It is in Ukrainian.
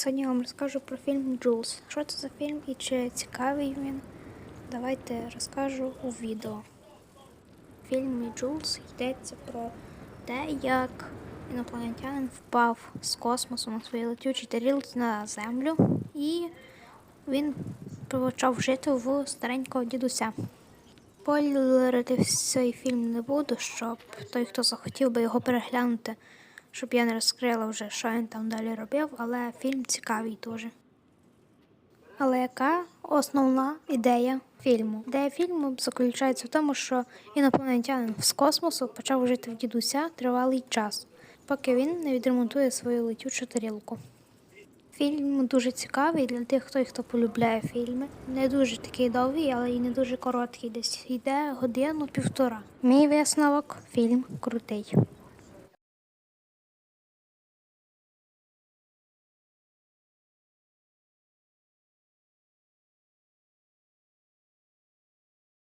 Сьогодні я вам розкажу про фільм Джулс. Що це за фільм і чи цікавий він? Давайте розкажу у відео. В фільмі Джулс йдеться про те, як інопланетянин впав з космосу на своїй летючій тарілці на землю, і він почав жити в старенького дідуся. Спойлерити цей фільм не буду, щоб той, хто захотів би його переглянути, щоб я не розкрила вже, що він там далі робив, але фільм цікавий дуже. Але яка основна ідея фільму? Ідея фільму заключається в тому, що інопланетянин з космосу почав жити в дідуся тривалий час, поки він не відремонтує свою летючу тарілку. Фільм дуже цікавий для тих, хто, хто полюбляє фільми. Не дуже такий довгий, але і не дуже короткий. Десь йде годину півтора. Мій висновок фільм крутий.